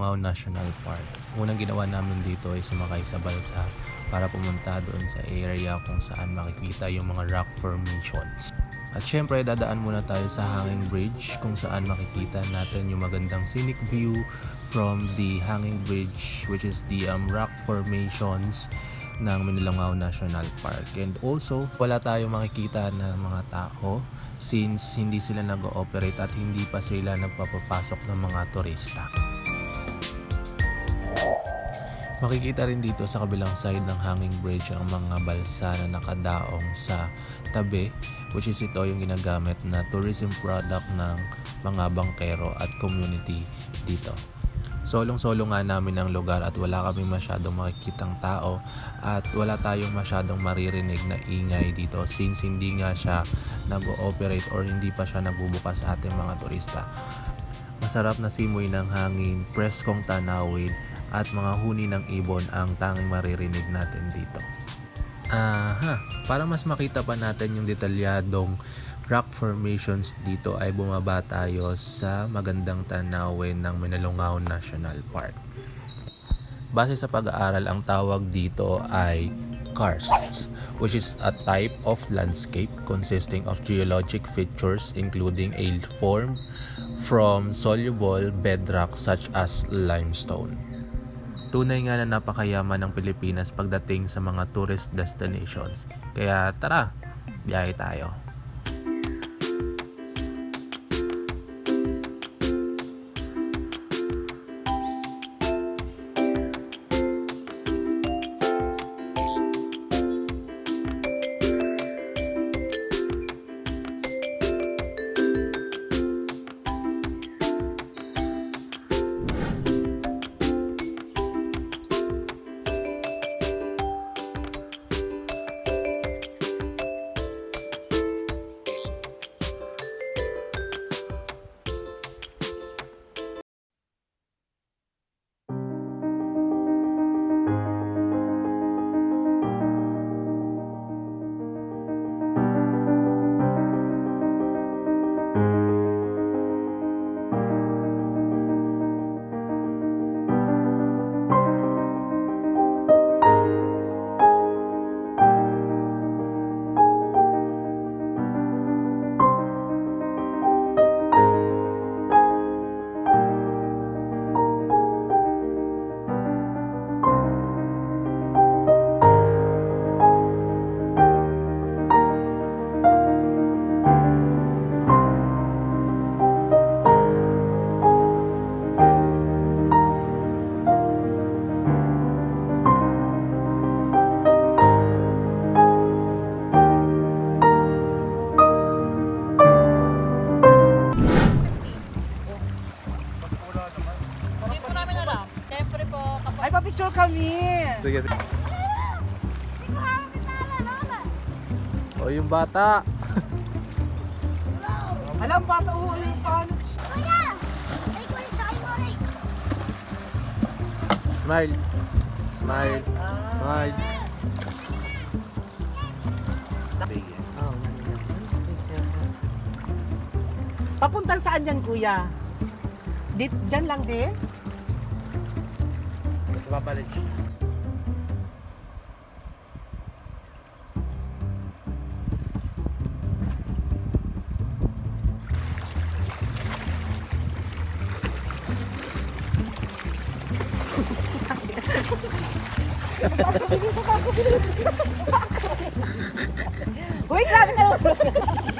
National Park. Unang ginawa namin dito ay sumakay sa balsa para pumunta doon sa area kung saan makikita yung mga rock formations. At syempre, dadaan muna tayo sa Hanging Bridge kung saan makikita natin yung magandang scenic view from the Hanging Bridge which is the um, rock formations ng Mindanao National Park. And also, wala tayong makikita na mga tao since hindi sila nag-ooperate at hindi pa sila nagpapapasok ng mga turista. Makikita rin dito sa kabilang side ng hanging bridge ang mga balsa na nakadaong sa tabi which is ito yung ginagamit na tourism product ng mga bangkero at community dito. Solong-solo nga namin ang lugar at wala kami masyadong makikitang tao at wala tayong masyadong maririnig na ingay dito since hindi nga siya nag-ooperate or hindi pa siya nagbubukas sa ating mga turista. Masarap na simoy ng hangin, preskong tanawin at mga huni ng ibon ang tanging maririnig natin dito. Aha, para mas makita pa natin yung detalyadong rock formations dito ay bumaba tayo sa magandang tanawin ng Minalungaw National Park. Base sa pag-aaral, ang tawag dito ay karsts, which is a type of landscape consisting of geologic features including a form from soluble bedrock such as limestone. Tunay nga na napakayaman ng Pilipinas pagdating sa mga tourist destinations. Kaya tara, biyahe tayo. Kapag Ay, papicture kami! Sige, sige. O yung bata. Alam, bata ho, yung paano? Smile. Smile. Smile. Oh, Papuntang saan dyan, kuya? Dit, dyan lang din? Sa babalik. Uy, grabe ka naman!